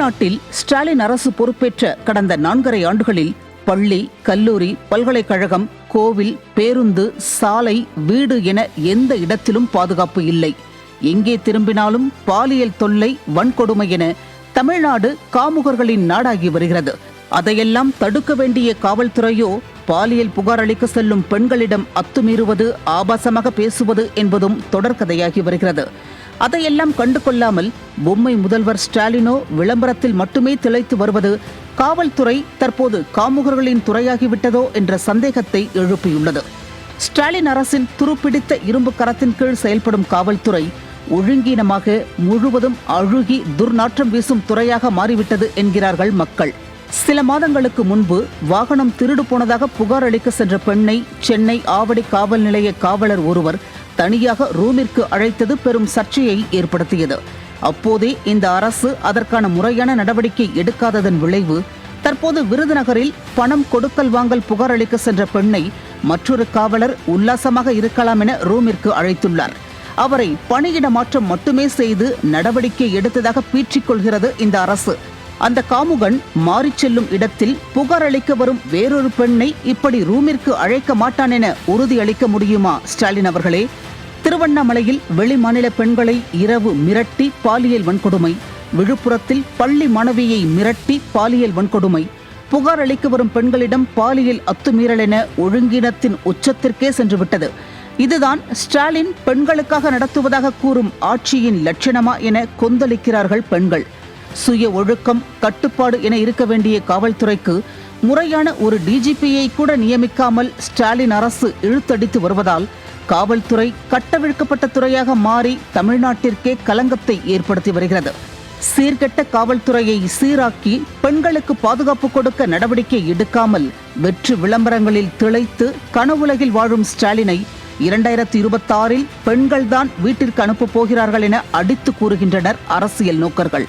தமிழ்நாட்டில் ஸ்டாலின் அரசு பொறுப்பேற்ற கடந்த நான்கரை ஆண்டுகளில் பள்ளி கல்லூரி பல்கலைக்கழகம் கோவில் பேருந்து சாலை வீடு என எந்த இடத்திலும் பாதுகாப்பு இல்லை. எங்கே திரும்பினாலும் பாலியல் தொல்லை வன்கொடுமை என தமிழ்நாடு காமுகர்களின் நாடாகி வருகிறது. அதையெல்லாம் தடுக்க வேண்டிய காவல்துறையோ பாலியல் புகார் அளிக்க செல்லும் பெண்களிடம் அத்துமீறுவது ஆபாசமாக பேசுவது என்பதும் தொடர்கதையாகி வருகிறது. அதையெல்லாம் கண்டு கொள்ளாமல் பொம்மை முதல்வர் ஸ்டாலினோ விளம்பரத்தில் மட்டுமே திளைத்து வருவது காவல்துறை தற்போது காமுகர்களின் துறையாகிவிட்டதோ என்ற சந்தேகத்தை எழுப்பியுள்ளது. ஸ்டாலின் அரசின் துருப்பிடித்த இரும்பு கரத்தின் கீழ் செயல்படும் காவல்துறை ஒழுங்கீனமாக முழுவதும் அழுகி துர்நாற்றம் வீசும் துறையாக மாறிவிட்டது என்கிறார்கள் மக்கள். சில மாதங்களுக்கு முன்பு வாகனம் திருடு போனதாக புகார் அளிக்க சென்ற பெண்ணை சென்னை ஆவடி காவல் நிலைய காவலர் ஒருவர் தனியாக ரூமிற்கு அழைத்தது பெரும் சர்ச்சையை ஏற்படுத்தியது. அப்போதே இந்த அரசு அதற்கான முறையான நடவடிக்கை எடுக்காததன் விளைவு தற்போது விருதுநகரில் பணம் கொடுக்கல் வாங்கல் புகார் அளிக்க சென்ற பெண்ணை மற்றொரு காவலர் உல்லாசமாக இருக்கலாம் என ரூமிற்கு அழைத்துள்ளார். அவரை பணியிட மாற்றம் மட்டுமே செய்து நடவடிக்கை எடுத்ததாக பீற்றிக் கொள்கிறது இந்த அரசு. அந்த காமுகன் மாறிச் செல்லும் இடத்தில் புகார் அளிக்க வரும் வேறொரு பெண்ணை இப்படி ரூமிற்கு அழைக்க மாட்டான் என உறுதியளிக்க முடியுமா ஸ்டாலின் அவர்களே? திருவண்ணாமலையில் வெளிமாநில பெண்களை இரவு மிரட்டி பாலியல் வன்கொடுமை விழுப்புரத்தில் பள்ளி மாணவியை மிரட்டி பாலியல் வன்கொடுமை. புகார் அளிக்க வரும் பெண்களிடம் பாலியல் அத்துமீறல் என ஒழுங்கினத்தின் உச்சத்திற்கே சென்றுவிட்டது. இதுதான் ஸ்டாலின் பெண்களுக்காக நடத்துவதாக கூறும் ஆட்சியின் லட்சணமா என கொந்தளிக்கிறார்கள் பெண்கள். சுய ஒழுக்கம் கட்டுப்பாடு என இருக்க வேண்டிய காவல்துறைக்கு முறையான ஒரு டிஜிபியை கூட நியமிக்காமல் ஸ்டாலின் அரசு இழுத்தடித்து வருவதால் காவல்துறை கட்டவிழ்க்கப்பட்ட துறையாக மாறி தமிழ்நாட்டிற்கே கலங்கத்தை ஏற்படுத்தி வருகிறது. சீர்கெட்ட காவல்துறையை சீராக்கி பெண்களுக்கு பாதுகாப்பு கொடுக்க நடவடிக்கை எடுக்காமல் வெற்று விளம்பரங்களில் திளைத்து கனவுலகில் வாழும் ஸ்டாலினை இரண்டாயிரத்தி இருபத்தாறில் பெண்கள்தான் வீட்டிற்கு அனுப்பப் போகிறார்கள் என அடித்து கூறுகின்றனர் அரசியல் நோக்கர்கள்.